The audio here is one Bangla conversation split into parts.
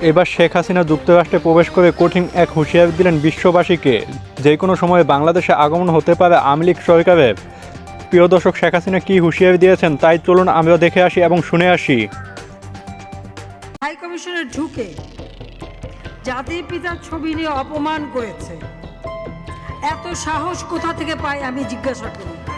এবার শেখ হাসিনা যুক্তরাষ্ট্রে প্রবেশ করে কঠিন এক হুঁশিয়ারি দিলেন বিশ্ববাসীকে। যে কোনো সময়ে বাংলাদেশে আগমন হতে পারে আওয়ামী লীগ সরকারের। প্রিয় দর্শক, শেখ হাসিনা কী হুঁশিয়ারি দিয়েছেন তাই চলুন আমরা দেখে আসি এবং শুনে আসি। হাই ঢুকে। জাতির পিতার ছবি নিয়ে অপমান করেছে। এত সাহস কোথা থেকে পাই আমি জিজ্ঞাসা করি।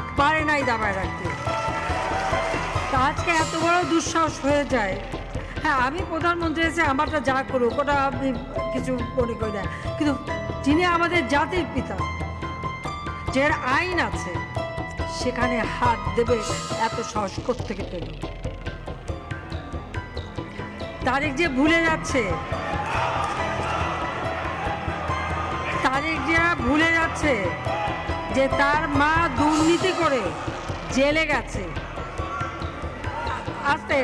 পারে নাই দাবায় রাখতে। আজকে এত বড় দুঃসাহস হয়ে যায়। হ্যাঁ আমি প্রধানমন্ত্রী এসে আমারটা যা করুক, ওটা আমি কিছু মনে করি না। কিন্তু যিনি আমাদের জাতির পিতা যে আইন আছে, সেখানে হাত দেবে এত সাহস থেকে পেল? তারেক যে ভুলে যাচ্ছে, তারেক যে ভুলে যাচ্ছে যে তার মা দুর্নীতি করে জেলে গেছে। আস্তে।